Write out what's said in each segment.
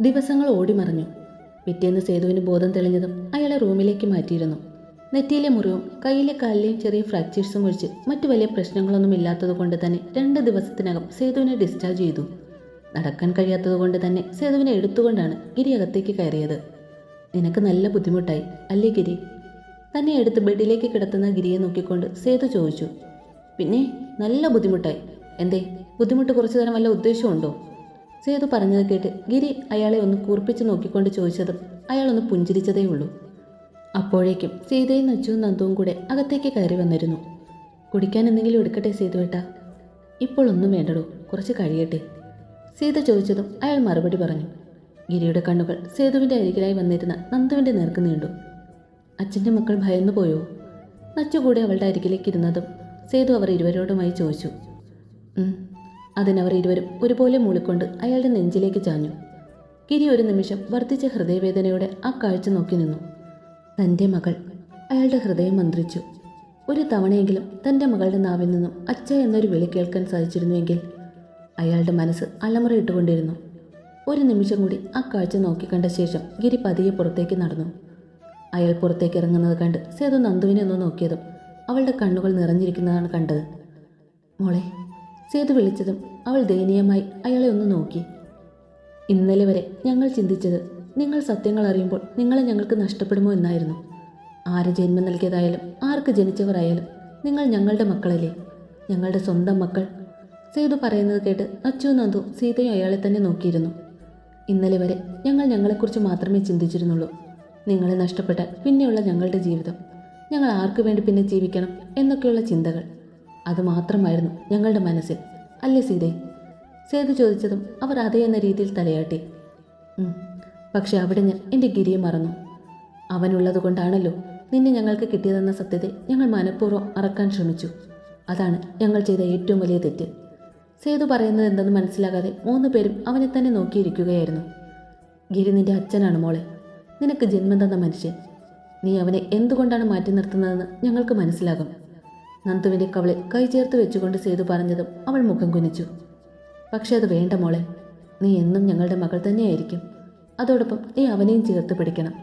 ദിവസങ്ങൾ ഓടിമറഞ്ഞു. പിറ്റേന്ന് സേതുവിന് ബോധം തെളിഞ്ഞതും അയാളെ റൂമിലേക്ക് മാറ്റിയിരുന്നു. നെറ്റിയിലെ മുറിവും കയ്യിലെ കാലിലെയും ചെറിയ ഫ്രാക്ചേഴ്സും ഒഴിച്ച് മറ്റു വലിയ പ്രശ്നങ്ങളൊന്നും ഇല്ലാത്തതുകൊണ്ട് തന്നെ രണ്ട് ദിവസത്തിനകം സേതുവിനെ ഡിസ്ചാർജ് ചെയ്തു. നടക്കാൻ കഴിയാത്തതുകൊണ്ട് തന്നെ സേതുവിനെ എടുത്തുകൊണ്ടാണ് ഗിരി അകത്തേക്ക് കയറിയത്. നിനക്ക് നല്ല ബുദ്ധിമുട്ടായി അല്ലേ ഗിരി? തന്നെ എടുത്ത് ബെഡിലേക്ക് കിടത്തുന്ന ഗിരിയെ നോക്കിക്കൊണ്ട് സേതു ചോദിച്ചു. പിന്നെ നല്ല ബുദ്ധിമുട്ടായി. എന്തേ ബുദ്ധിമുട്ട് കുറച്ചു തരം വല്ല ഉദ്ദേശമുണ്ടോ സേതു പറഞ്ഞത് കേട്ട് ഗിരി അയാളെ ഒന്ന് കൂർപ്പിച്ച് നോക്കിക്കൊണ്ട് ചോദിച്ചതും അയാളൊന്ന് പുഞ്ചിരിച്ചതേ ഉള്ളൂ. അപ്പോഴേക്കും സീതയും നച്ചുവും നന്ദുവും കൂടെ അകത്തേക്ക് കയറി വന്നിരുന്നു. കുടിക്കാൻ എന്തെങ്കിലും എടുക്കട്ടെ സേതുവേട്ട ഇപ്പോൾ ഒന്നും വേണ്ടടോ കുറച്ച് കഴിയട്ടെ. സീത ചോദിച്ചതും അയാൾ മറുപടി പറഞ്ഞു. ഗിരിയുടെ കണ്ണുകൾ സേതുവിന്റെ അരികിലായി വന്നിരുന്ന നന്ദുവിന്റെ നേർക്ക് നീണ്ടു. അച്ഛന്റെ മക്കൾ ഭയന്നു പോയോ? നച്ചു കൂടെ അവളുടെ അരികിലേക്ക് ഇരുന്നതും സേതു അവർ ഇരുവരോടുമായി ചോദിച്ചു. അതിനവർ ഇരുവരും ഒരുപോലെ മൂളിക്കൊണ്ട് അയാളുടെ നെഞ്ചിലേക്ക് ചാഞ്ഞു. ഗിരി ഒരു നിമിഷം വർദ്ധിച്ച ഹൃദയവേദനയോടെ ആ കാഴ്ച നോക്കി നിന്നു. തന്റെ മകൾ അയാളുടെ ഹൃദയം മന്ത്രിച്ചു. ഒരു തവണയെങ്കിലും തന്റെ മകളുടെ നാവിൽ നിന്നും അച്ഛ എന്നൊരു വിളി കേൾക്കാൻ സാധിച്ചിരുന്നുവെങ്കിൽ അയാളുടെ മനസ്സ് അലമുറയിട്ടുകൊണ്ടിരുന്നു. ഒരു നിമിഷം കൂടി ആ കാഴ്ച നോക്കിക്കണ്ട ശേഷം ഗിരി പതിയെ പുറത്തേക്ക് നടന്നു. അയാൾ പുറത്തേക്ക് ഇറങ്ങുന്നത് കണ്ട് സേതു നന്ദുവിനെ ഒന്ന് നോക്കിയതും അവളുടെ കണ്ണുകൾ നിറഞ്ഞിരിക്കുന്നതാണ് കണ്ടത്. മോളെ സേതു വിളിച്ചതും അവൾ ദയനീയമായി അയാളെ ഒന്ന് നോക്കി. ഇന്നലെ വരെ ഞങ്ങൾ ചിന്തിച്ചത് നിങ്ങൾ സത്യങ്ങൾ അറിയുമ്പോൾ നിങ്ങളെ ഞങ്ങൾക്ക് നഷ്ടപ്പെടുമോ എന്നായിരുന്നു. ആര് ജന്മം നൽകിയതായാലും ആർക്ക് ജനിച്ചവരായാലും നിങ്ങൾ ഞങ്ങളുടെ മക്കളല്ലേ? ഞങ്ങളുടെ സ്വന്തം മക്കൾ. സേതു പറയുന്നത് കേട്ട് അച്ചു നന്ദു സീതയും അയാളെ തന്നെ നോക്കിയിരുന്നു. ഇന്നലെ വരെ ഞങ്ങൾ ഞങ്ങളെക്കുറിച്ച് മാത്രമേ ചിന്തിച്ചിരുന്നുള്ളൂ. നിങ്ങളെ നഷ്ടപ്പെട്ടാൽ പിന്നെയുള്ള ഞങ്ങളുടെ ജീവിതം. ഞങ്ങൾ ആർക്കു വേണ്ടി പിന്നെ ജീവിക്കണം എന്നൊക്കെയുള്ള ചിന്തകൾ. അത് മാത്രമായിരുന്നു ഞങ്ങളുടെ മനസ്സിൽ. അല്ലേ സീതേ? സേതു ചോദിച്ചതും അവർ അതേ എന്ന രീതിയിൽ തലയാട്ടി. പക്ഷെ അവിടെ ഞാൻ എന്റെ ഗിരിയെ മറന്നു. അവനുള്ളത് കൊണ്ടാണല്ലോ നിന്നെ ഞങ്ങൾക്ക് കിട്ടിയതെന്ന സത്യത്തെ ഞങ്ങൾ മനഃപൂർവം മറക്കാൻ ശ്രമിച്ചു. അതാണ് ഞങ്ങൾ ചെയ്ത ഏറ്റവും വലിയ തെറ്റ്. സേതു പറയുന്നത് എന്തെന്ന് മനസ്സിലാകാതെ മൂന്ന് പേരും അവനെ തന്നെ നോക്കിയിരിക്കുകയായിരുന്നു. ഗിരി നിന്റെ അച്ഛനാണ് മോളെ. നിനക്ക് ജന്മം തന്ന മനുഷ്യൻ. നീ അവനെ എന്തുകൊണ്ടാണ് മാറ്റി നിർത്തുന്നതെന്ന് ഞങ്ങൾക്ക് മനസ്സിലാകും. നന്ദുവിന്റെ കവളെ കൈ ചേർത്ത് വെച്ചുകൊണ്ട് സേതു പറഞ്ഞതും അവൾ മുഖം കുനിച്ചു. പക്ഷെ അത് വേണ്ട മോളെ. നീ എന്നും ഞങ്ങളുടെ മകൾ തന്നെയായിരിക്കും. അതോടൊപ്പം നീ അവനെയും ചേർത്ത് പിടിക്കണം.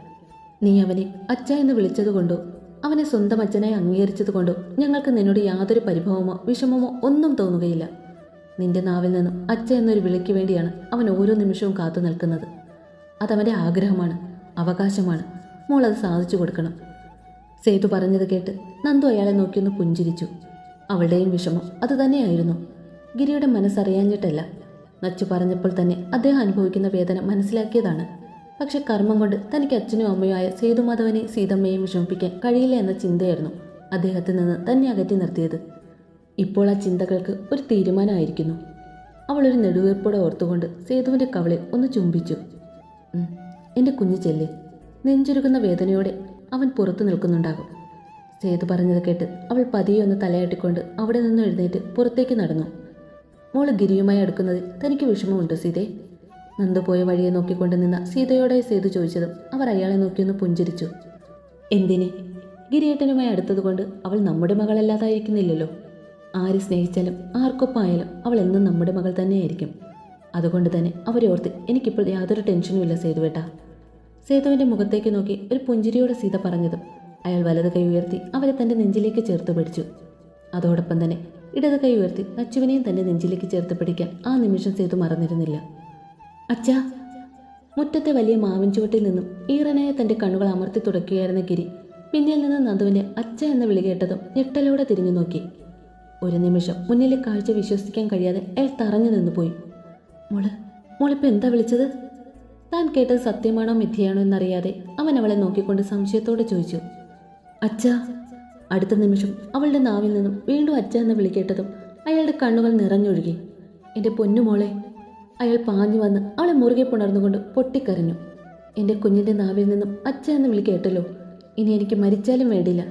നീ അവനെ അച്ഛ എന്ന് വിളിച്ചതുകൊണ്ടോ അവനെ സ്വന്തം അച്ഛനായി അംഗീകരിച്ചതുകൊണ്ടോ ഞങ്ങൾക്ക് നിന്നോട് യാതൊരു പരിഭവമോ വിഷമമോ ഒന്നും തോന്നുകയില്ല. നിന്റെ നാവിൽ നിന്നും അച്ഛ എന്നൊരു വിളിക്ക് വേണ്ടിയാണ് അവൻ ഓരോ നിമിഷവും കാത്തു നിൽക്കുന്നത്. അതവന്റെ ആഗ്രഹമാണ് അവകാശമാണ്. മോൾ അത് സാധിച്ചു കൊടുക്കണം. സേതു പറഞ്ഞത് കേട്ട് നന്ദു അയാളെ നോക്കിയൊന്ന് പുഞ്ചിരിച്ചു. അവളുടെയും വിഷമം അതുതന്നെയായിരുന്നു ഗിരിയുടെ മനസ്സറിയാഞ്ഞിട്ടല്ല. നച്ചു പറഞ്ഞപ്പോൾ തന്നെ അദ്ദേഹം അനുഭവിക്കുന്ന വേദന മനസ്സിലാക്കിയതാണ്. പക്ഷെ കർമ്മം കൊണ്ട് തനിക്ക് അച്ഛനും അമ്മയും ആയ സേതുമാധവനെ സീതമ്മയെയും വിഷമിപ്പിക്കാൻ കഴിയില്ല എന്ന ചിന്തയായിരുന്നു അദ്ദേഹത്തിൽ നിന്ന് തന്നെ അകറ്റി നിർത്തിയത്. ഇപ്പോൾ ആ ചിന്തകൾക്ക് ഒരു തീരുമാനമായിരിക്കുന്നു. അവളൊരു നെടുവീർപ്പോടെ ഓർത്തുകൊണ്ട് സേതുവിന്റെ കവളിൽ ഒന്ന് ചുംബിച്ചു. എന്റെ കുഞ്ഞു ചെല്ലേ നെഞ്ചുരുകുന്ന വേദനയോടെ അവൻ പുറത്തു നിൽക്കുന്നുണ്ടാകും. സേതു പറഞ്ഞത് കേട്ട് അവൾ പതിയെ ഒന്ന് തലയാട്ടിക്കൊണ്ട് അവിടെ നിന്ന് എഴുന്നേറ്റ് പുറത്തേക്ക് നടന്നു. മോൾ ഗിരിയുമായി അടുക്കുന്നതിൽ തനിക്ക് വിഷമമുണ്ടോ സീതേ. നന്ദു പോയ വഴിയെ നോക്കിക്കൊണ്ട് നിന്ന സീതയോടെ സേതു ചോദിച്ചതും അവർ അയാളെ നോക്കിയൊന്ന് പുഞ്ചിരിച്ചു. എന്തിന്? ഗിരിയേട്ടനുമായി അടുത്തതുകൊണ്ട് അവൾ നമ്മുടെ മകളല്ലാതായിരിക്കുന്നില്ലല്ലോ. ആര് സ്നേഹിച്ചാലും ആർക്കൊപ്പമായാലും അവൾ എന്നും നമ്മുടെ മകൾ തന്നെയായിരിക്കും. അതുകൊണ്ട് തന്നെ അവരെ ഓർത്ത് എനിക്കിപ്പോൾ യാതൊരു ടെൻഷനും ഇല്ല സേതുവേട്ട. സേതുവിന്റെ മുഖത്തേക്ക് നോക്കി ഒരു പുഞ്ചിരിയോടെ സീത പറഞ്ഞതും അയാൾ വലത് കൈ ഉയർത്തി അവരെ തന്റെ നെഞ്ചിലേക്ക് ചേർത്ത് പിടിച്ചു. അതോടൊപ്പം തന്നെ ഇടത് കൈ ഉയർത്തി അച്ചുവിനെയും തന്റെ നെഞ്ചിലേക്ക് ചേർത്ത് പിടിക്കാൻ ആ നിമിഷം സേതു മറന്നിരുന്നില്ല. അച്ഛാ! മുറ്റത്തെ വലിയ മാവിൻ ചുവട്ടിൽ നിന്നും ഈറനായ തന്റെ കണ്ണുകൾ അമർത്തി തുടക്കുകയായിരുന്ന ഗിരി പിന്നിൽ നിന്ന് നന്ദുവിന്റെ അച്ഛ എന്ന വിളി കേട്ടതും ഞെട്ടലോടെ തിരിഞ്ഞു നോക്കി. ഒരു നിമിഷം മുന്നിലെ കാഴ്ച വിശ്വസിക്കാൻ കഴിയാതെ അയാൾ തറഞ്ഞു നിന്നുപോയി. മോൾ മോളിപ്പോൾ എന്താ വിളിച്ചത്? താൻ കേട്ടത് സത്യമാണോ മിഥ്യയാണോ എന്നറിയാതെ അവൻ അവളെ നോക്കിക്കൊണ്ട് സംശയത്തോടെ ചോദിച്ചു. അച്ഛാ അടുത്ത നിമിഷം അവളുടെ നാവിൽ നിന്നും വീണ്ടും അച്ഛ എന്ന് വിളിക്കേട്ടതും അയാളുടെ കണ്ണുകൾ നിറഞ്ഞൊഴുകി. എന്റെ പൊന്നുമോളെ അയാൾ പാഞ്ഞു വന്ന് അവളെ മുറുകെ പുണർന്നുകൊണ്ട് പൊട്ടിക്കരഞ്ഞു. എന്റെ കുഞ്ഞിന്റെ നാവിൽ നിന്നും അച്ഛ എന്ന് വിളി കേട്ടല്ലോ ഇനി എനിക്ക് മരിച്ചാലും വേണ്ടില്ല.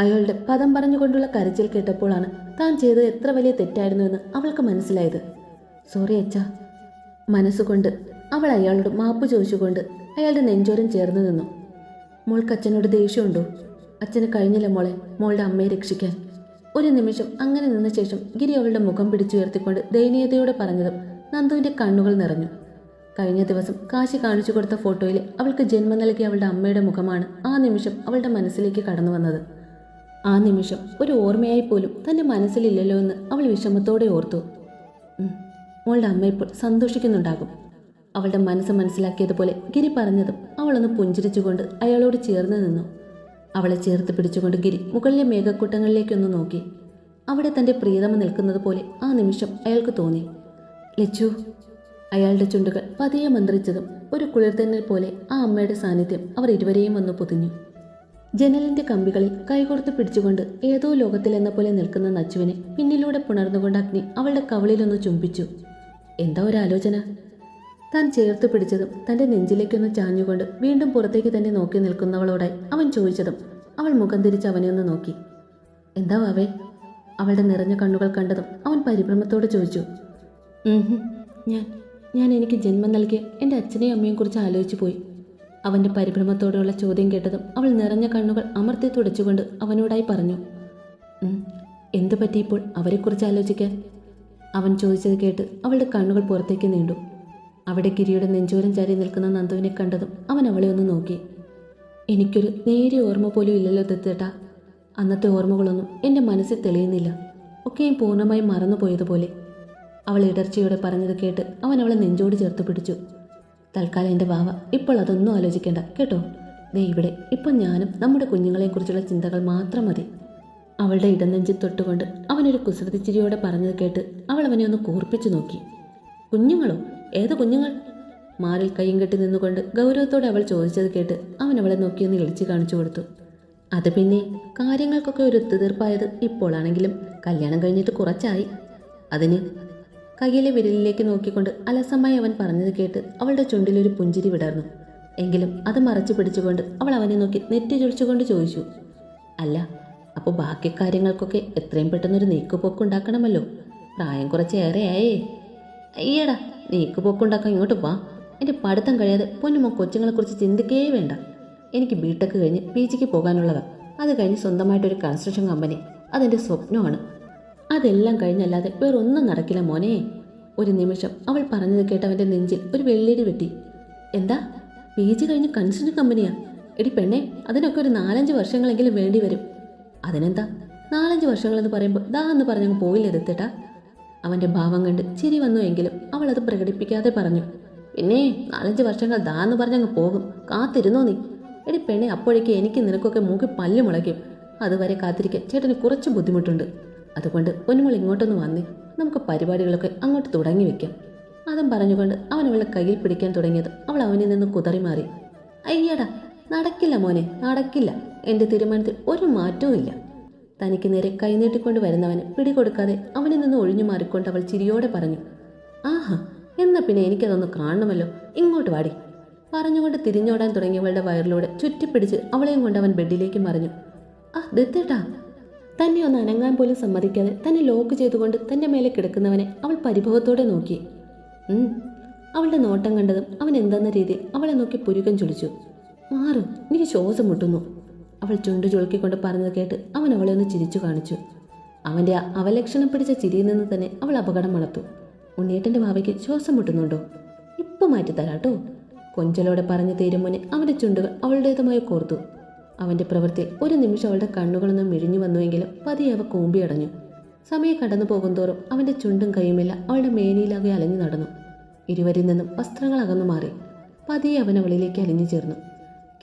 അയാളുടെ പദം പറഞ്ഞുകൊണ്ടുള്ള കരച്ചിൽ കേട്ടപ്പോഴാണ് താൻ ചെയ്തത് എത്ര വലിയ തെറ്റായിരുന്നു എന്ന് അവൾക്ക് മനസ്സിലായത്. സോറി അച്ഛ മനസ്സുകൊണ്ട് അവൾ അയാളോട് മാപ്പ് ചോദിച്ചുകൊണ്ട് അയാളുടെ നെഞ്ചോരം ചേർന്ന് നിന്നു. മോൾക്ക് അച്ഛനോട് ദേഷ്യമുണ്ടോ? അച്ഛന് കഴിഞ്ഞില്ല മോളെ മോളുടെ അമ്മയെ രക്ഷിക്കാൻ. ഒരു നിമിഷം അങ്ങനെ നിന്ന ശേഷം ഗിരി അവളുടെ മുഖം പിടിച്ചുയർത്തിക്കൊണ്ട് ദയനീയതയോടെ പറഞ്ഞതും നന്ദുവിന്റെ കണ്ണുകൾ നിറഞ്ഞു. കഴിഞ്ഞ ദിവസം കാശി കാണിച്ചു കൊടുത്ത ഫോട്ടോയിൽ അവൾക്ക് ജന്മം നൽകിയ അവളുടെ അമ്മയുടെ മുഖമാണ് ആ നിമിഷം അവളുടെ മനസ്സിലേക്ക് കടന്നു വന്നത്. ആ നിമിഷം ഒരു ഓർമ്മയായി പോലും തന്റെ മനസ്സിലില്ലല്ലോ എന്ന് അവൾ വിഷമത്തോടെ ഓർത്തു. മോളുടെ അമ്മ ഇപ്പോൾ സന്തോഷിക്കുന്നുണ്ടാകും. അവളുടെ മനസ്സ് മനസ്സിലാക്കിയതുപോലെ ഗിരി പറഞ്ഞതും അവളൊന്ന് പുഞ്ചിരിച്ചുകൊണ്ട് അയാളോട് ചേർന്ന് നിന്നു. അവളെ ചേർത്ത് പിടിച്ചുകൊണ്ട് ഗിരി മുകളിലെ മേഘക്കൂട്ടങ്ങളിലേക്കൊന്ന് നോക്കി. അവിടെ തന്റെ പ്രിയതമ നിൽക്കുന്നത് പോലെ ആ നിമിഷം അയാൾക്ക് തോന്നി. ലച്ചു അയാളുടെ ചുണ്ടുകൾ പതിയെ മന്ത്രിച്ചതും ഒരു കുളിർത്തന്നൽ പോലെ ആ അമ്മയുടെ സാന്നിധ്യം അവർ ഇരുവരെയും വന്നു പൊതിഞ്ഞു. ജനലിന്റെ കമ്പികളിൽ കൈകോർത്ത് പിടിച്ചുകൊണ്ട് ഏതോ ലോകത്തിലെന്ന പോലെ നിൽക്കുന്ന നച്ചുവിനെ പിന്നിലൂടെ പുണർന്നുകൊണ്ട് അഗ്നി അവളുടെ കവളിലൊന്ന് ചുംബിച്ചു. എന്താ ഒരു ആലോചന താൻ ചേർത്ത് പിടിച്ചതും തന്റെ നെഞ്ചിലേക്കൊന്ന് ചാഞ്ഞുകൊണ്ട് വീണ്ടും പുറത്തേക്ക് തന്നെ നോക്കി നിൽക്കുന്നവളോടായി അവൻ ചോദിച്ചതും അവൾ മുഖം തിരിച്ച് അവനെ ഒന്ന് നോക്കി. എന്താ വാവേ? അവളുടെ നിറഞ്ഞ കണ്ണുകൾ കണ്ടതും അവൻ പരിഭ്രമത്തോട് ചോദിച്ചു. ഞാൻ ഞാൻ എനിക്ക് ജന്മം നൽകിയ എന്റെ അച്ഛനെയും അമ്മയും കുറിച്ച് ആലോചിച്ചു പോയി. അവന്റെ പരിഭ്രമത്തോടെയുള്ള ചോദ്യം കേട്ടതും അവൾ നിറഞ്ഞ കണ്ണുകൾ അമർത്തി തുടച്ചുകൊണ്ട് അവനോടായി പറഞ്ഞു. എന്തു പറ്റിയപ്പോൾ അവരെക്കുറിച്ച് ആലോചിക്കാൻ? അവൻ ചോദിച്ചത് കേട്ട് അവളുടെ കണ്ണുകൾ പുറത്തേക്ക് നീണ്ടു. അവിടെ ഗിരിയുടെ നെഞ്ചോരം ചാരി നിൽക്കുന്ന നന്ദുവിനെ കണ്ടതും അവൻ അവളെ ഒന്ന് നോക്കി. എനിക്കൊരു നേരിയ ഓർമ്മ പോലും ഇല്ലല്ലോ തെത്തേട്ട അന്നത്തെ ഓർമ്മകളൊന്നും എന്റെ മനസ്സിൽ തെളിയുന്നില്ല. ഒക്കെയും പൂർണമായും മറന്നുപോയതുപോലെ. അവൾ ഇടർച്ചയോടെ പറഞ്ഞത് കേട്ട് അവൻ അവളെ നെഞ്ചോട് ചേർത്ത് പിടിച്ചു. തൽക്കാലം എന്റെ ബാവ ഇപ്പോൾ അതൊന്നും ആലോചിക്കേണ്ട കേട്ടോ? ദേ ഇവിടെ ഇപ്പം ഞാനും നമ്മുടെ കുഞ്ഞുങ്ങളെക്കുറിച്ചുള്ള ചിന്തകൾ മാത്രം മതി. അവളുടെ ഇടനെഞ്ചിൽ തൊട്ടുകൊണ്ട് അവനൊരു കുസൃതിച്ചിരിയോടെ പറഞ്ഞത് കേട്ട് അവൾ അവനെ ഒന്ന് കൂർപ്പിച്ചു നോക്കി. കുഞ്ഞുങ്ങളോ? ഏത് കുഞ്ഞുങ്ങൾ? മാറിൽ കയ്യും കെട്ടി നിന്നുകൊണ്ട് ഗൗരവത്തോടെ അവൾ ചോദിച്ചത് കേട്ട് അവൻ അവളെ നോക്കിയൊന്ന് ഇളിച്ചു കാണിച്ചു കൊടുത്തു. അത് പിന്നെ കാര്യങ്ങൾക്കൊക്കെ ഒരു ഒത്തുതീർപ്പായത് ഇപ്പോഴാണെങ്കിലും കല്യാണം കഴിഞ്ഞിട്ട് കുറച്ചായി. അതിന് കയ്യിലെ വിരലിലേക്ക് നോക്കിക്കൊണ്ട് അലസമായി അവൻ പറഞ്ഞത് കേട്ട് അവളുടെ ചുണ്ടിലൊരു പുഞ്ചിരി വിടർന്നു. എങ്കിലും അത് മറച്ചു പിടിച്ചുകൊണ്ട് അവൾ അവനെ നോക്കി നെറ്റി ചൊളിച്ചുകൊണ്ട് ചോദിച്ചു അല്ല അപ്പോൾ ബാക്കി കാര്യങ്ങൾക്കൊക്കെ എത്രയും പെട്ടെന്നൊരു നീക്കുപോക്കുണ്ടാക്കണമല്ലോ? പ്രായം കുറച്ചേറെയായേ അയ്യടാ നീക്കുപോക്കുണ്ടാക്കാൻ ഇങ്ങോട്ട് വാ. എന്റെ പഠിത്തം കഴിയാതെ പൊന്നുമോ കൊച്ചുങ്ങളെക്കുറിച്ച് ചിന്തിക്കേ വേണ്ട. എനിക്ക് ബിടെക് കഴിഞ്ഞ് പി ജിക്ക് പോകാനുള്ളതാണ് അത് കഴിഞ്ഞ് സ്വന്തമായിട്ടൊരു കൺസ്ട്രക്ഷൻ കമ്പനി അതെന്റെ സ്വപ്നമാണ്. അതെല്ലാം കഴിഞ്ഞല്ലാതെ വേറൊന്നും നടക്കില്ല മോനെ. ഒരു നിമിഷം അവൾ പറഞ്ഞത് കേട്ടവന്റെ നെഞ്ചിൽ ഒരു വെള്ളിയിടി വെട്ടി. എന്താ? പി ജി കഴിഞ്ഞ് കൺസ്ട്രക്ഷൻ കമ്പനിയാ എടി പെണ്ണെ അതിനൊക്കെ ഒരു നാലഞ്ച് വർഷങ്ങളെങ്കിലും വേണ്ടി വരും അതിനെന്താ? നാലഞ്ച് വർഷങ്ങളെന്ന് പറയുമ്പോൾ ദാ എന്ന് പറഞ്ഞങ്ങ് പോയില്ലേ എത്തിട്ടാ അവന്റെ ഭാവം കണ്ട് ചിരി വന്നു എങ്കിലും അവൾ അത് പ്രകടിപ്പിക്കാതെ പറഞ്ഞു പിന്നെ നാലഞ്ച് വർഷങ്ങൾ ദാ എന്ന് പറഞ്ഞങ്ങ് പോകും. കാത്തിരുന്നോ നീ? എടി പെണ്ണെ അപ്പോഴേക്ക് എനിക്ക് നിനക്കൊക്കെ മൂക്കി പല്ല് മുളയ്ക്കും. അതുവരെ കാത്തിരിക്കാൻ ചേട്ടന് കുറച്ച് ബുദ്ധിമുട്ടുണ്ട്. അതുകൊണ്ട് പൊന്നുമോൾ ഇങ്ങോട്ടൊന്ന് വന്നേ. നമുക്ക് പരിപാടികളൊക്കെ അങ്ങോട്ട് തുടങ്ങി വെക്കാം. അതും പറഞ്ഞുകൊണ്ട് അവൻ അവളെ കയ്യിൽ പിടിക്കാൻ തുടങ്ങിയത് അവൾ അവനിൽ നിന്ന് കുതറി മാറി. അയ്യടാ നടക്കില്ല മോനെ നടക്കില്ല. എന്റെ തീരുമാനത്തിൽ ഒരു മാറ്റവും ഇല്ല തനിക്ക് നേരെ കൈനീട്ടിക്കൊണ്ട് വരുന്നവന് പിടികൊടുക്കാതെ അവനിൽ നിന്ന് ഒഴിഞ്ഞു മാറിക്കൊണ്ട് അവൾ ചിരിയോടെ പറഞ്ഞു ആഹാ എന്നാ പിന്നെ എനിക്കതൊന്ന് കാണണമല്ലോ. ഇങ്ങോട്ട് വാടി. പറഞ്ഞുകൊണ്ട് തിരിഞ്ഞോടാൻ തുടങ്ങിയവളുടെ വയറിലൂടെ ചുറ്റിപ്പിടിച്ച് അവളെയും കൊണ്ട് അവൻ ബെഡിലേക്ക് മറിഞ്ഞു. ആ ദത്തേട്ടാ. തന്നെ ഒന്ന് അനങ്ങാൻ പോലും സമ്മതിക്കാതെ തന്നെ ലോക്ക് ചെയ്തുകൊണ്ട് തന്റെ മേലെ കിടക്കുന്നവനെ അവൾ പരിഭവത്തോടെ നോക്കി. അവളുടെ നോട്ടം കണ്ടതും അവൻ എന്തെന്ന രീതി അവളെ നോക്കി പുരുകം ചൊളിച്ചു. മാറും എനിക്ക് ശ്വാസം മുട്ടുന്നു. അവൾ ചുണ്ടു ചുളുക്കിക്കൊണ്ട് പറഞ്ഞത് കേട്ട് അവൻ അവളെ ഒന്ന് ചിരിച്ചു കാണിച്ചു. അവന്റെ അവലക്ഷണം പിടിച്ച ചിരിയിൽ നിന്ന് തന്നെ അവൾ അപകടം മണത്തു ഉണ്ണിയേട്ടന്റെ ഭാവയ്ക്ക് ശ്വാസം മുട്ടുന്നുണ്ടോ? ഇപ്പം മാറ്റിത്തരാട്ടോ കൊഞ്ചലോടെ പറഞ്ഞു തീരും മുന്നേ അവന്റെ ചുണ്ടുകൾ അവളുടേതുമായി കോർത്തു. അവന്റെ പ്രവൃത്തി ഒരു നിമിഷം അവളുടെ കണ്ണുകളൊന്നും മിഴിഞ്ഞു വന്നുവെങ്കിലും പതിയെ അവ കൂമ്പിയടഞ്ഞു. സമയം കടന്നു പോകുന്തോറും അവന്റെ ചുണ്ടും കൈയുമില്ല അവളുടെ മേനിയിലാകെ അലഞ്ഞു നടന്നു. ഇരുവരിൽ നിന്നും വസ്ത്രങ്ങൾ അകന്നു മാറി. പതിയെ അവൻ അവളിലേക്ക് അലിഞ്ഞു ചേർന്നു.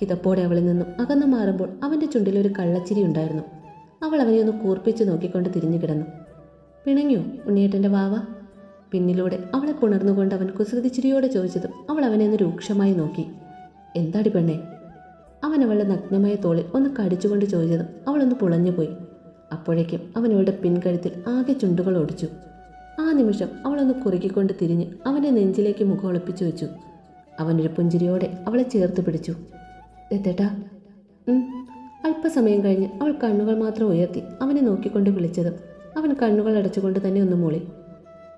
കിതപ്പോടെ അവളിൽ നിന്നും അകന്നു മാറുമ്പോൾ അവന്റെ ചുണ്ടിലൊരു കള്ളച്ചിരി ഉണ്ടായിരുന്നു. അവൾ അവനെ ഒന്ന് കൂർപ്പിച്ച് നോക്കിക്കൊണ്ട് തിരിഞ്ഞു കിടന്നു. പിണങ്ങിയോ ഉണ്ണിയേട്ടന്റെ വാവ? പിന്നിലൂടെ അവളെ പുണർന്നുകൊണ്ട് അവൻ കുസൃതിച്ചിരിയോടെ ചോദിച്ചതും അവൾ അവനെ ഒന്ന് രൂക്ഷമായി നോക്കി. എന്താടി പെണ്ണേ? അവൻ അവളുടെ നഗ്നമായ തോളിൽ ഒന്ന് കടിച്ചുകൊണ്ട് ചോദിച്ചതും അവളൊന്ന് പുളഞ്ഞുപോയി അപ്പോഴേക്കും അവൻ അവളുടെ പിൻകഴുത്തിൽ ആകെ ചുണ്ടുകൾ ഒടിച്ചു ആ നിമിഷം അവളൊന്ന് കുറുക്കിക്കൊണ്ട് തിരിഞ്ഞ് അവന്റെ നെഞ്ചിലേക്ക് മുഖം ഒളിപ്പിച്ചു വെച്ചു. അവനൊരു പുഞ്ചിരിയോടെ അവളെ ചേർത്ത് പിടിച്ചു. എത്തേട്ടാ? അല്പസമയം കഴിഞ്ഞ് അവൾ കണ്ണുകൾ മാത്രം ഉയർത്തി അവനെ നോക്കിക്കൊണ്ട് വിളിച്ചതും. അവൻ കണ്ണുകൾ അടച്ചുകൊണ്ട് തന്നെ ഒന്ന് മൂളി.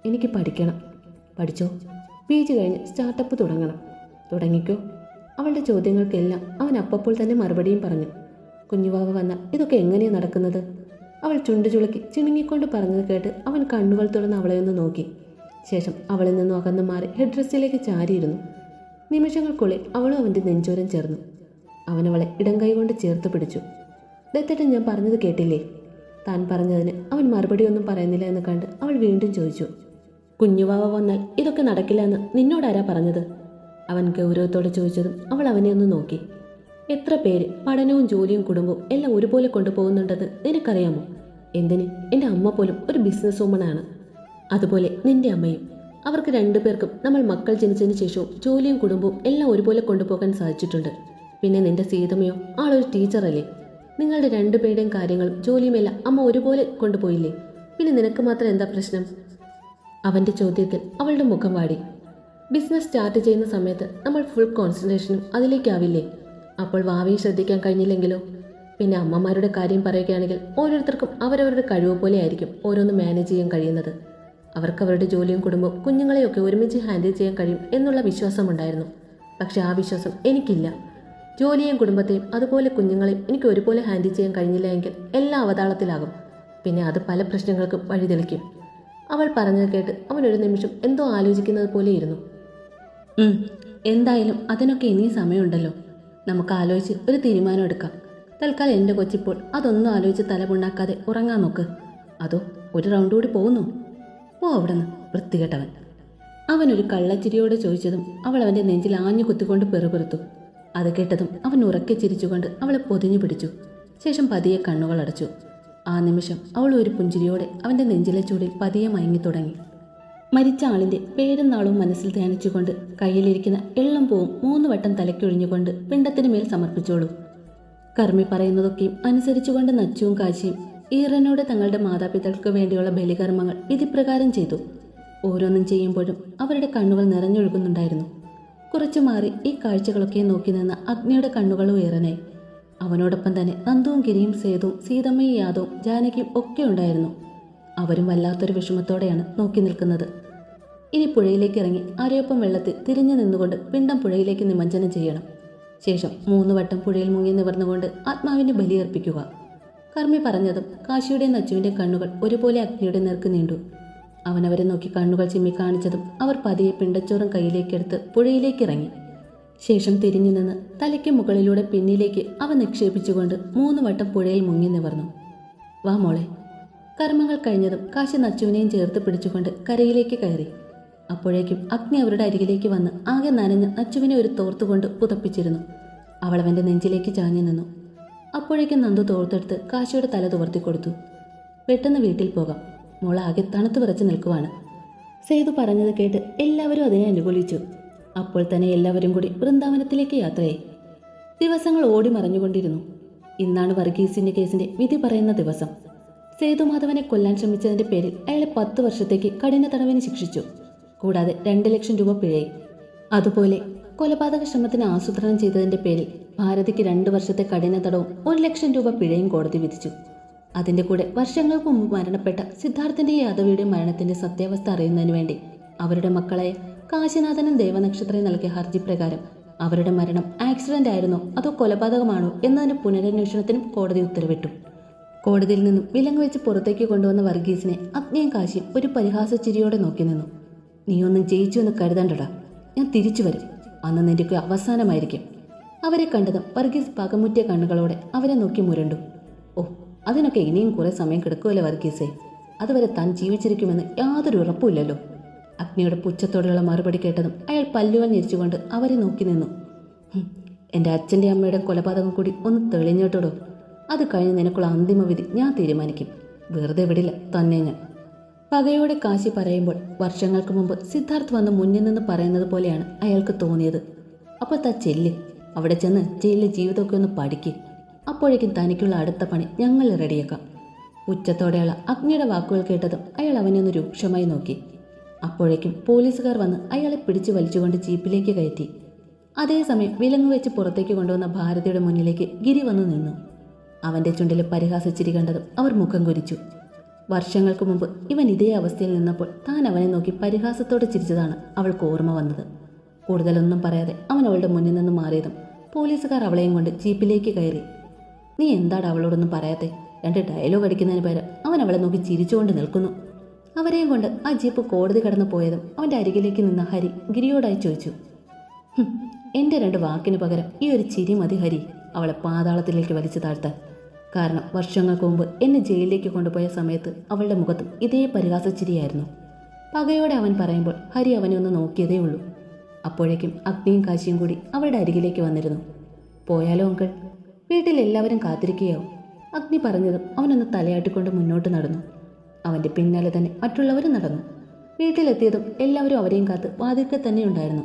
എനിക്ക് പഠിക്കണം. പഠിച്ചോ? പി ജി കഴിഞ്ഞ് സ്റ്റാർട്ടപ്പ് തുടങ്ങണം. തുടങ്ങിക്കോ. അവളുടെ ചോദ്യങ്ങൾക്കെല്ലാം അവൻ അപ്പപ്പോൾ തന്നെ മറുപടിയും പറഞ്ഞു. കുഞ്ഞുവാവ വന്നാൽ ഇതൊക്കെ എങ്ങനെയാണ് നടക്കുന്നത്? അവൾ ചുണ്ടു ചുളുക്കി ചിണുങ്ങിക്കൊണ്ട് പറഞ്ഞത് കേട്ട് അവൻ കണ്ണുകൾ തുറന്ന് അവളെ ഒന്ന് നോക്കി. ശേഷം അവളിൽ നിന്നും അകന്നു മാറി ഹെഡ്രസ്സിലേക്ക് ചാരിയിരുന്നു. നിമിഷങ്ങൾക്കുള്ളിൽ അവളും അവന്റെ നെഞ്ചോരം ചേർന്നു. അവനവളെ ഇടം കൈകൊണ്ട് ചേർത്ത് പിടിച്ചു. ദത്തേട്ടൻ ഞാൻ പറഞ്ഞത് കേട്ടില്ലേ? താൻ പറഞ്ഞതിന് അവൻ മറുപടിയൊന്നും പറയുന്നില്ല എന്ന് കണ്ട് അവൾ വീണ്ടും ചോദിച്ചു. കുഞ്ഞുവാവ വന്നാൽ ഇതൊക്കെ നടക്കില്ല എന്ന് നിന്നോടാരാ പറഞ്ഞത്? അവൻ ഗൗരവത്തോടെ ചോദിച്ചതും അവൾ അവനെ ഒന്ന് നോക്കി. എത്ര പേര് പഠനവും ജോലിയും കുടുംബവും എല്ലാം ഒരുപോലെ കൊണ്ടുപോകുന്നുണ്ടെന്ന് നിനക്കറിയാമോ? എന്തിന്? എന്റെ അമ്മ പോലും ഒരു ബിസിനസ് വുമണാണ് അതുപോലെ നിന്റെ അമ്മയും. അവർക്ക് രണ്ടുപേർക്കും നമ്മൾ മക്കൾ ജനിച്ചതിന് ശേഷവും ജോലിയും കുടുംബവും എല്ലാം ഒരുപോലെ കൊണ്ടുപോകാൻ സാധിച്ചിട്ടുണ്ട്. പിന്നെ നിന്റെ സീതമയോ ആളൊരു ടീച്ചറല്ലേ. നിങ്ങളുടെ രണ്ടുപേരുടെയും കാര്യങ്ങൾ ജോലിയുമെല്ലാം അമ്മ ഒരുപോലെ കൊണ്ടുപോയില്ലേ? പിന്നെ നിനക്ക് മാത്രം എന്താ പ്രശ്നം? അവന്റെ ചോദ്യത്തിൽ അവളുടെ മുഖം വാടി. ബിസിനസ് സ്റ്റാർട്ട് ചെയ്യുന്ന സമയത്ത് നമ്മൾ ഫുൾ കോൺസെൻട്രേഷനും അതിലേക്കാവില്ലേ? അപ്പോൾ ഭാവിയെ ശ്രദ്ധിക്കാൻ കഴിഞ്ഞില്ലെങ്കിലോ? പിന്നെ അമ്മമാരുടെ കാര്യം പറയുകയാണെങ്കിൽ ഓരോരുത്തർക്കും അവരവരുടെ കഴിവ് പോലെ ആയിരിക്കും ഓരോന്ന് മാനേജ് ചെയ്യാൻ കഴിയുന്നത്. അവർക്ക് അവരുടെ ജോലിയും കുടുംബവും കുഞ്ഞുങ്ങളെയൊക്കെ ഒരുമിച്ച് ഹാൻഡിൽ ചെയ്യാൻ കഴിയും എന്നുള്ള വിശ്വാസമുണ്ടായിരുന്നു. പക്ഷെ ആ വിശ്വാസം എനിക്കില്ല. ജോലിയെയും കുടുംബത്തെയും അതുപോലെ കുഞ്ഞുങ്ങളെയും എനിക്ക് ഒരുപോലെ ഹാൻഡിൽ ചെയ്യാൻ കഴിഞ്ഞില്ല എങ്കിൽ എല്ലാം അവതാളത്തിലാകും. പിന്നെ അത് പല പ്രശ്നങ്ങൾക്കും വഴിതെളിക്കും അവൾ പറഞ്ഞത് കേട്ട് അവൻ ഒരു നിമിഷം എന്തോ ആലോചിക്കുന്നത് പോലെ ഇരുന്നു. എന്തായാലും അതിനൊക്കെ ഇനിയും സമയമുണ്ടല്ലോ. നമുക്ക് ആലോചിച്ച് ഒരു തീരുമാനം എടുക്കാം. തൽക്കാലം എന്റെ കൊച്ചിപ്പോൾ അതൊന്നും ആലോചിച്ച് തലപുണ്ണാക്കാതെ ഉറങ്ങാൻ നോക്ക്. അതോ ഒരു റൗണ്ട് കൂടി പോകുന്നു? പോ അവിടെ നിന്ന് വൃത്തികെട്ടവൻ അവനൊരു കള്ളച്ചിരിയോട് ചോദിച്ചതും അവൾ അവന്റെ നെഞ്ചിൽ ആഞ്ഞു കുത്തിക്കൊണ്ട് പെറുപെറുത്തു. അത് കേട്ടതും അവൻ ഉറക്കെ ചിരിച്ചുകൊണ്ട് അവളെ പൊതിഞ്ഞു പിടിച്ചു. ശേഷം പതിയെ കണ്ണുകൾ അടച്ചു. ആ നിമിഷം അവൾ ഒരു പുഞ്ചിരിയോടെ അവന്റെ നെഞ്ചിലെ ചൂടിൽ പതിയെ മയങ്ങി തുടങ്ങി. മരിച്ച ആളിന്റെ പേരും നാളും മനസ്സിൽ ധ്യാനിച്ചുകൊണ്ട് കയ്യിലിരിക്കുന്ന എള്ളം പൂവും മൂന്ന് വട്ടം തലയ്ക്കൊഴിഞ്ഞുകൊണ്ട് പിണ്ടത്തിന് മേൽ സമർപ്പിച്ചോളൂ. കർമ്മി പറയുന്നതൊക്കെയും അനുസരിച്ചുകൊണ്ട് നച്ചുവും കാശിയും ഈറനോട് തങ്ങളുടെ മാതാപിതാക്കൾക്ക് വേണ്ടിയുള്ള ബലികർമ്മങ്ങൾ വിധിപ്രകാരം ചെയ്തു. ഓരോന്നും ചെയ്യുമ്പോഴും അവരുടെ കണ്ണുകൾ നിറഞ്ഞൊഴുകുന്നുണ്ടായിരുന്നു. കുറച്ചു മാറി ഈ കാഴ്ചകളൊക്കെ നോക്കി നിന്ന് അഗ്നിയുടെ കണ്ണുകൾ ഈറനായി അവനോടൊപ്പം തന്നെ നന്ദുവും ഗിരിയും സേതുവും സീതമ്മയും യാദവും ജാനകിയും ഒക്കെ ഉണ്ടായിരുന്നു. അവരും വല്ലാത്തൊരു വിഷമത്തോടെയാണ് നോക്കി നിൽക്കുന്നത്. ഇനി പുഴയിലേക്ക് ഇറങ്ങി അരയൊപ്പം വെള്ളത്തിൽ തിരിഞ്ഞു നിന്നുകൊണ്ട് പിണ്ടം പുഴയിലേക്ക് നിമജ്ജനം ചെയ്യണം. ശേഷം മൂന്ന് വട്ടം പുഴയിൽ മുങ്ങി നിവർന്നുകൊണ്ട് ആത്മാവിന്റെ ബലിയർപ്പിക്കുക കർമ്മി പറഞ്ഞതും കാശിയുടെയും നച്ചുവിന്റെ കണ്ണുകൾ ഒരുപോലെ അഗ്നിയുടെ നേർക്ക് നീണ്ടു. അവനവരെ നോക്കി കണ്ണുകൾ ചിമ്മി കാണിച്ചതും അവർ പതിയെ പിണ്ടച്ചോറും കയ്യിലേക്കെടുത്ത് പുഴയിലേക്ക് ഇറങ്ങി ശേഷം തിരിഞ്ഞു നിന്ന് തലയ്ക്ക് മുകളിലൂടെ പിന്നിലേക്ക് അവ നിക്ഷേപിച്ചുകൊണ്ട് മൂന്ന് വട്ടം പുഴയിൽ മുങ്ങി നിവർന്നു. വാ മോളെ. കർമ്മങ്ങൾ കഴിഞ്ഞതും കാശി നച്ചുവിനെയും ചേർത്ത് പിടിച്ചുകൊണ്ട് കരയിലേക്ക് കയറി. അപ്പോഴേക്കും അഗ്നി അവരുടെ അരികിലേക്ക് വന്ന് ആകെ നനഞ്ഞ് നച്ചുവിനെ ഒരു തോർത്തുകൊണ്ട് പുതപ്പിച്ചിരുന്നു. അവൾ അവന്റെ നെഞ്ചിലേക്ക് ചാഞ്ഞു നിന്നു. അപ്പോഴേക്കും നന്ദു തോർത്തെടുത്ത് കാശിയുടെ തല തുവർത്തി കൊടുത്തു പെട്ടെന്ന് വീട്ടിൽ പോകാം. മോൾ ആകെ തണുത്ത് വിറച്ച് നിൽക്കുവാണ്. സേതു പറഞ്ഞത് കേട്ട് എല്ലാവരും അതിനെ അനുകൂലിച്ചു. അപ്പോൾ തന്നെ എല്ലാവരും കൂടി വൃന്ദാവനത്തിലേക്ക് യാത്രയായി. ദിവസങ്ങൾ ഓടി മറഞ്ഞുകൊണ്ടിരുന്നു. ഇന്നാണ് വർഗീസിന്റെ കേസിന്റെ വിധി പറയുന്ന ദിവസം. സേതുമാധവനെ കൊല്ലാൻ ശ്രമിച്ചതിന്റെ പേരിൽ അയാളെ പത്ത് വർഷത്തേക്ക് കഠിന തടവിന് ശിക്ഷിച്ചു. കൂടാതെ രണ്ട് ലക്ഷം രൂപ പിഴയി അതുപോലെ കൊലപാതക ശ്രമത്തിന് ആസൂത്രണം ചെയ്തതിന്റെ പേരിൽ ഭാരതിക്ക് രണ്ട് വർഷത്തെ കഠിന തടവും ഒരു ലക്ഷം രൂപ പിഴയും കോടതി വിധിച്ചു. അതിന്റെ കൂടെ വർഷങ്ങൾക്ക് മുമ്പ് മരണപ്പെട്ട സിദ്ധാർത്ഥന്റെ യാദവിയുടെ മരണത്തിന്റെ സത്യാവസ്ഥ അറിയുന്നതിന് വേണ്ടി അവരുടെ മക്കളായ കാശിനാഥനും ദേവനക്ഷത്രയും നൽകിയ ഹർജി പ്രകാരം അവരുടെ മരണം ആക്സിഡന്റ് ആയിരുന്നോ അതോ കൊലപാതകമാണോ എന്നതിന് പുനരന്വേഷണത്തിനും കോടതി ഉത്തരവിട്ടു. കോടതിയിൽ നിന്നും വിലങ്ങ് വെച്ച് പുറത്തേക്ക് കൊണ്ടുവന്ന വർഗീസിനെ അഗ്നിയും കാശിയും ഒരു പരിഹാസ ചിരിയോടെ നോക്കി നിന്നു. നീയൊന്നും ജയിച്ചു എന്ന് കരുതണ്ടടാ. ഞാൻ തിരിച്ചു വരും. അന്ന് നിന്റെ അവസാനമായിരിക്കും. അവരെ കണ്ടതും വർഗീസ് പകമുറ്റിയ കണ്ണുകളോടെ അവരെ നോക്കി മുരണ്ടു. അതിനൊക്കെ ഇനിയും കുറേ സമയം കിടക്കുമല്ലോ വർഗീസേ? അതുവരെ താൻ ജീവിച്ചിരിക്കുമെന്ന് യാതൊരു ഉറപ്പുമില്ലല്ലോ. അഗ്നിയുടെ പുച്ഛത്തോടെയുള്ള മറുപടി കേട്ടതും അയാൾ പല്ലുവൻ ഞെരിച്ചുകൊണ്ട് അവരെ നോക്കി നിന്നു. എന്റെ അച്ഛന്റെ അമ്മയുടെ കൊലപാതകം കൂടി ഒന്ന് തെളിഞ്ഞിട്ടോടോ? അത് കഴിഞ്ഞ് നിനക്കുള്ള അന്തിമവിധി ഞാൻ തീരുമാനിക്കും. വെറുതെ വിടില്ല തന്നെ ഞാൻ. പകയോടെ കാശി പറയുമ്പോൾ വർഷങ്ങൾക്ക് മുമ്പ് സിദ്ധാർത്ഥ് വന്ന് മുന്നിൽ നിന്ന് പറയുന്നത് പോലെയാണ് അയാൾക്ക് തോന്നിയത്. അപ്പോൾ താ ചെല്ല് അവിടെ ചെന്ന് ജയിലിലെ ജീവിതമൊക്കെ ഒന്ന് പഠിക്ക്. അപ്പോഴേക്കും തനിക്കുള്ള അടുത്ത പണി ഞങ്ങൾ റെഡിയാക്കാം. ഉച്ചത്തോടെയുള്ള അഗ്നിയുടെ വാക്കുകൾ കേട്ടതും അയാൾ അവനെ ഒന്ന് രൂക്ഷമായി നോക്കി. അപ്പോഴേക്കും പോലീസുകാർ വന്ന് അയാളെ പിടിച്ചു വലിച്ചുകൊണ്ട് ജീപ്പിലേക്ക് കയറ്റി. അതേസമയം വിലങ്ങ് വെച്ച് പുറത്തേക്ക് കൊണ്ടുവന്ന ഭാരതിയുടെ മുന്നിലേക്ക് ഗിരി വന്നു നിന്നു. അവന്റെ ചുണ്ടിൽ പരിഹാസിച്ചിരി കണ്ടതും അവർ മുഖം കുരിച്ചു. വർഷങ്ങൾക്ക് മുമ്പ് ഇവൻ ഇതേ അവസ്ഥയിൽ നിന്നപ്പോൾ താൻ അവനെ നോക്കി പരിഹാസത്തോടെ ചിരിച്ചതാണ് അവൾക്ക് ഓർമ്മ വന്നത്. കൂടുതലൊന്നും പറയാതെ അവൻ അവളുടെ മുന്നിൽ നിന്ന് മാറിയതും പോലീസുകാർ അവളെയും കൊണ്ട് ജീപ്പിലേക്ക് കയറി. നീ എന്താണ് അവളോടൊന്നും പറയാത്തെ? രണ്ട് ഡയലോഗ് അടിക്കുന്നതിന് പകരം അവൻ അവളെ നോക്കി ചിരിച്ചുകൊണ്ട് നിൽക്കുന്നു. അവരെയും കൊണ്ട് ആ ജീപ്പ് കോടതി കടന്നു പോയതും അവന്റെ അരികിലേക്ക് നിന്ന ഹരി ഗിരിയോടായി ചോദിച്ചു എന്റെ രണ്ട് വാക്കിന് പകരം ഈ ഒരു ചിരി മതി ഹരി. അവളെ പാതാളത്തിലേക്ക് വലിച്ചു താഴ്ത്താൻ. കാരണം വർഷങ്ങൾക്ക് മുമ്പ് എന്നെ ജയിലിലേക്ക് കൊണ്ടുപോയ സമയത്ത് അവളുടെ മുഖത്തും ഇതേ പരിഹാസ ചിരിയായിരുന്നു പകയോടെ അവൻ പറയുമ്പോൾ ഹരി അവനെ ഒന്ന് നോക്കിയതേ ഉള്ളൂ. അപ്പോഴേക്കും അഗ്നിയും കാശിയും കൂടി അവളുടെ അരികിലേക്ക് വന്നിരുന്നു. പോയാലോ അങ്കിൾ? വീട്ടിൽ എല്ലാവരും കാത്തിരിക്കുകയാവും. അഗ്നി പറഞ്ഞതും അവനൊന്ന് തലയാട്ടിക്കൊണ്ട് മുന്നോട്ട് നടന്നു. അവന്റെ പിന്നാലെ തന്നെ മറ്റുള്ളവരും നടന്നു. വീട്ടിലെത്തിയതും എല്ലാവരും അവരെയും കാത്ത് വാതിൽക്കൽ തന്നെ ഉണ്ടായിരുന്നു.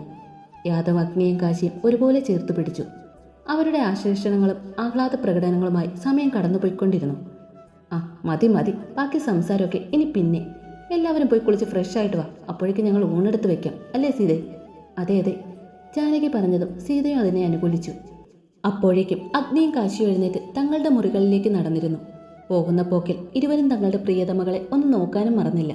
യാദവ് അഗ്നിയും കാശിയും ഒരുപോലെ ചേർത്ത് പിടിച്ചു. അവരുടെ ആശ്ലേഷണങ്ങളും ആഹ്ലാദ പ്രകടനങ്ങളുമായി സമയം കടന്നുപോയിക്കൊണ്ടിരുന്നു. ആ മതി മതി. ബാക്കി സംസാരമൊക്കെ ഇനി പിന്നെ. എല്ലാവരും പോയി കുളിച്ച് ഫ്രഷ് ആയിട്ട് വാ. അപ്പോഴേക്കും ഞങ്ങൾ ഊണെടുത്ത് വെക്കാം. അല്ലേ സീതേ? അതെ അതെ. ജാനകി പറഞ്ഞതും സീതയും അതിനെ അനുകൂലിച്ചു. അപ്പോഴേക്കും അഗ്നിയും കാശി എഴുന്നേറ്റ് തങ്ങളുടെ മുറികളിലേക്ക് നടന്നിരുന്നു. പോകുന്ന പോക്കിൽ ഇരുവരും തങ്ങളുടെ പ്രിയതമകളെ ഒന്ന് നോക്കാനും മറന്നില്ല.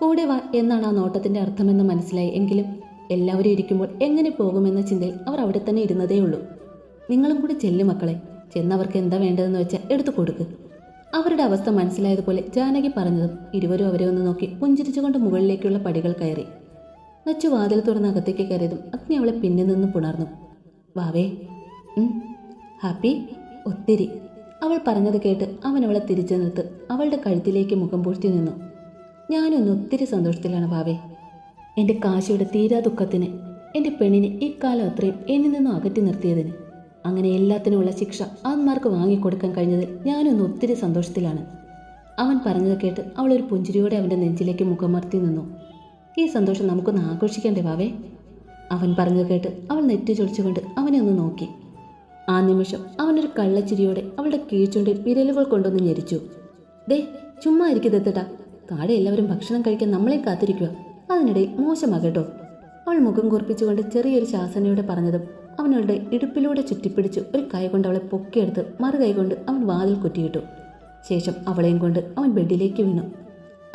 കൂടെ വാ എന്നാണ് ആ നോട്ടത്തിന്റെ അർത്ഥമെന്ന് മനസ്സിലായി എങ്കിലും എല്ലാവരും ഇരിക്കുമ്പോൾ എങ്ങനെ പോകുമെന്ന ചിന്തയിൽ അവർ അവിടെ തന്നെ ഇരുന്നതേ ഉള്ളൂ. നിങ്ങളും കൂടി ചെല്ലു മക്കളെ. ചെന്നവർക്ക് എന്താ വേണ്ടതെന്ന് വെച്ചാൽ എടുത്തു കൊടുക്ക്. അവരുടെ അവസ്ഥ മനസ്സിലായതുപോലെ ജാനകി പറഞ്ഞതും ഇരുവരും അവരെ ഒന്ന് നോക്കി പുഞ്ചിരിച്ചുകൊണ്ട് മുകളിലേക്കുള്ള പടികൾ കയറി. നച്ചു വാതിൽ തുറന്ന് അകത്തേക്ക് കയറിയതും അഗ്നി അവളെ പിന്നിൽ നിന്ന് പുണർന്നു. വാവേ ഹാപ്പി ഒത്തിരി. അവൾ പറഞ്ഞത് കേട്ട് അവൻ അവളെ തിരിച്ചു നിർത്ത്. അവളുടെ കഴുത്തിലേക്ക് മുഖം പൂഴ്ത്തി നിന്നു. ഞാനൊന്ന് ഒത്തിരി സന്തോഷത്തിലാണ് ഭാവേ. എന്റെ കാശിയുടെ തീരാ ദുഃഖത്തിന് എന്റെ പെണ്ണിനെ ഇക്കാലം അത്രയും എന്നിൽ നിന്നും അകറ്റി നിർത്തിയതിന് അങ്ങനെ എല്ലാത്തിനുമുള്ള ശിക്ഷ ആന്മാർക്ക് വാങ്ങിക്കൊടുക്കാൻ കഴിഞ്ഞതിൽ ഞാനൊന്ന് ഒത്തിരി സന്തോഷത്തിലാണ്. അവൻ പറഞ്ഞത് കേട്ട് അവൾ ഒരു പുഞ്ചിരിയോടെ അവന്റെ നെഞ്ചിലേക്ക് മുഖമർത്തി നിന്നു. ഈ സന്തോഷം നമുക്കൊന്ന് ആഘോഷിക്കണ്ടേ വാവേ അവൻ പറഞ്ഞത് കേട്ട് അവൾ നെറ്റി ചൊളിച്ചുകൊണ്ട് അവനെ ഒന്ന് നോക്കി. ആ നിമിഷം അവനൊരു കള്ളച്ചിരിയോടെ അവളുടെ കീഴ്ചുണ്ടിൽ വിരലുകൾ കൊണ്ടൊന്ന് ഞെരിച്ചു. ദേ ചുമ്മാ ഇരിക്കതെത്തട്ടാ താഴെ എല്ലാവരും ഭക്ഷണം കഴിക്കാൻ നമ്മളെ കാത്തിരിക്കുക അതിനിടയിൽ മോശമാകട്ടോ. അവൾ മുഖം കുറിപ്പിച്ചുകൊണ്ട് ചെറിയൊരു ശാസനയോടെ പറഞ്ഞതും അവനവളുടെ ഇടുപ്പിലൂടെ ചുറ്റിപ്പിടിച്ച് ഒരു കൈ കൊണ്ട് അവളെ പൊക്കിയെടുത്ത് മറു കൈ കൊണ്ട് അവൻ വാതിൽ കുറ്റിയിട്ടു ശേഷം അവളെയും കൊണ്ട് അവൻ ബെഡിലേക്ക് വീണു.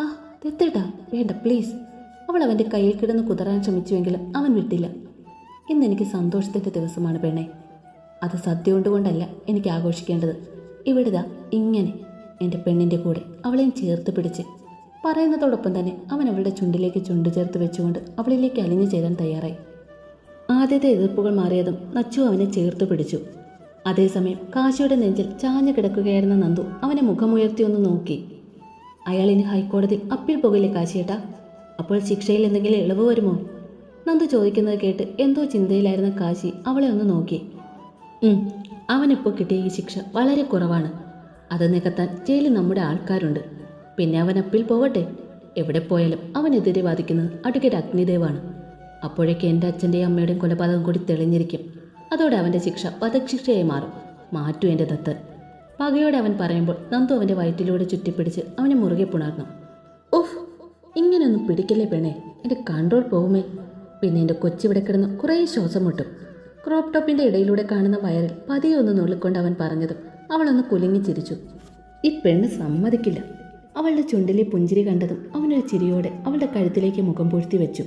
ആ തെത്തേട്ടാ വേണ്ട പ്ലീസ്. അവൾ അവന്റെ കയ്യിൽ കിടന്ന് കുതറാൻ ശ്രമിച്ചുവെങ്കിലും അവൻ വിട്ടില്ല. ഇന്ന് എനിക്ക് സന്തോഷത്തിന്റെ ദിവസമാണ് പെണ്ണെ. അത് സദ്യ കൊണ്ടുകൊണ്ടല്ല എനിക്ക് ആഘോഷിക്കേണ്ടത്. ഇവിടുതാ ഇങ്ങനെ എന്റെ പെണ്ണിന്റെ കൂടെ അവളെയും ചേർത്ത് പിടിച്ച് പറയുന്നതോടൊപ്പം തന്നെ അവൻ അവളുടെ ചുണ്ടിലേക്ക് ചുണ്ട് ചേർത്ത് വെച്ചുകൊണ്ട് അവളിലേക്ക് അലിഞ്ഞു ചേരാൻ തയ്യാറായി. ആദ്യത്തെ എതിർപ്പുകൾ മാറിയതും നച്ചു അവനെ ചേർത്ത് പിടിച്ചു. അതേസമയം കാശിയുടെ നെഞ്ചിൽ ചാഞ്ഞു കിടക്കുകയായിരുന്ന നന്ദു അവനെ മുഖമുയർത്തി ഒന്ന് നോക്കി. അയാൾ ഇനി ഹൈക്കോടതിയിൽ അപ്പീൽ പോകില്ലേ കാശിയേട്ടാ? അപ്പോൾ ശിക്ഷയിൽ എന്തെങ്കിലും ഇളവ് വരുമോ? നന്ദു ചോദിക്കുന്നത് കേട്ട് എന്തോ ചിന്തയിലായിരുന്ന കാശി അവളെ ഒന്ന് നോക്കി. അവനിപ്പോൾ കിട്ടിയ ഈ ശിക്ഷ വളരെ കുറവാണ്. അത് നികത്താൻ ജയിലിൽ നമ്മുടെ ആൾക്കാരുണ്ട്. പിന്നെ അവൻ അപ്പിൽ പോവട്ടെ? എവിടെ പോയാലും അവനെതിരെ വാദിക്കുന്നത് അഡ്വക്കേറ്റ് അഗ്നിദേവാണ് അപ്പോഴേക്ക് എന്റെ അച്ഛന്റെയും അമ്മയുടെയും കൊലപാതകം കൂടി തെളിഞ്ഞിരിക്കും. അതോടെ അവന്റെ ശിക്ഷ വധശിക്ഷയായി മാറും. മാറ്റു എന്റെ ദത്തൻ പകയോടെ അവൻ പറയുമ്പോൾ നന്ദു അവന്റെ വയറ്റിലൂടെ ചുറ്റിപ്പിടിച്ച് അവനെ മുറുകെ പുണർന്നു. ഓഫ് ഇങ്ങനെയൊന്നും പിടിക്കല്ലേ പെണ്ണേ? എന്റെ കൺട്രോൾ പോകുമേ പിന്നെ എന്റെ കൊച്ചിവിടെ കിടന്ന് കുറേ ശ്വാസം മുട്ടും. ക്രോപ്പ് ടോപ്പിന്റെ ഇടയിലൂടെ കാണുന്ന വയറിൽ പതിയെ ഒന്ന് നുള്ളിക്കൊണ്ട് അവൻ പറഞ്ഞതും അവളൊന്ന് കുലുങ്ങി ചിരിച്ചു. ഈ പെണ്ണ് സമ്മതിക്കില്ല. അവളുടെ ചുണ്ടിലെ പുഞ്ചിരി കണ്ടതും അവനൊരു ചിരിയോടെ അവളുടെ കഴുത്തിലേക്ക് മുഖം പൂഴ്ത്തി വെച്ചു.